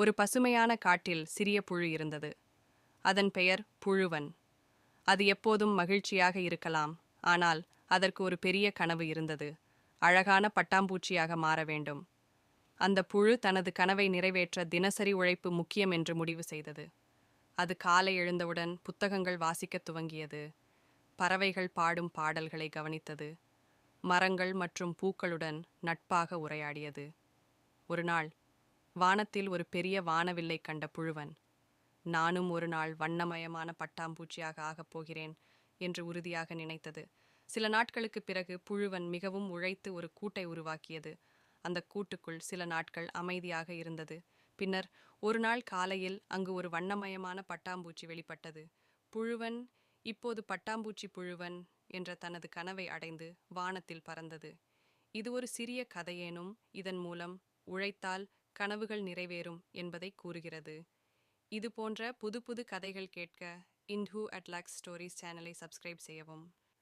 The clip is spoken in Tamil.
ஒரு பசுமையான காட்டில் சிறிய புழு இருந்தது. அதன் பெயர் புழுவன். அது எப்போதும் மகிழ்ச்சியாக இருக்கலாம். ஆனால் அதற்கு ஒரு பெரிய கனவு இருந்தது. அழகான பட்டாம்பூச்சியாக மாற வேண்டும். அந்த புழு தனது கனவை நிறைவேற்ற தினசரி உழைப்பு முக்கியம் என்று முடிவு செய்தது. அது காலை எழுந்தவுடன் புத்தகங்கள் வாசிக்கத் துவங்கியது. பறவைகள் பாடும் பாடல்களை கவனித்தது. மரங்கள் மற்றும் பூக்களுடன் நட்பாக உரையாடியது. ஒரு நாள் வானத்தில் ஒரு பெரிய வானவில்லை கண்ட புழுவன். நானும் ஒரு நாள் வண்ணமயமான பட்டாம்பூச்சியாக ஆகப் போகிறேன் என்று உறுதியாக நினைத்தது. சில நாட்களுக்குப் பிறகு புழுவன் மிகவும் உழைத்து ஒரு கூட்டை உருவாக்கியது. அந்த கூட்டுக்குள் சில நாட்கள் அமைதியாக இருந்தது. பின்னர் ஒரு நாள் காலையில் அங்கு ஒரு வண்ணமயமான பட்டாம்பூச்சி வெளிப்பட்டது. புழுவன் இப்போது பட்டாம்பூச்சி புழுவன் என்ற தனது கனவை அடைந்து வானத்தில் பறந்தது. இது ஒரு சிறிய கதையேனும் இதன் மூலம் உழைத்தால் கனவுகள் நிறைவேறும் என்பதை கூறுகிறது. இது போன்ற புது புது கதைகள் கேட்க இன்ஹூ அட்லாக்ஸ் ஸ்டோரிஸ் சேனலை சப்ஸ்கிரைப் செய்யவும்.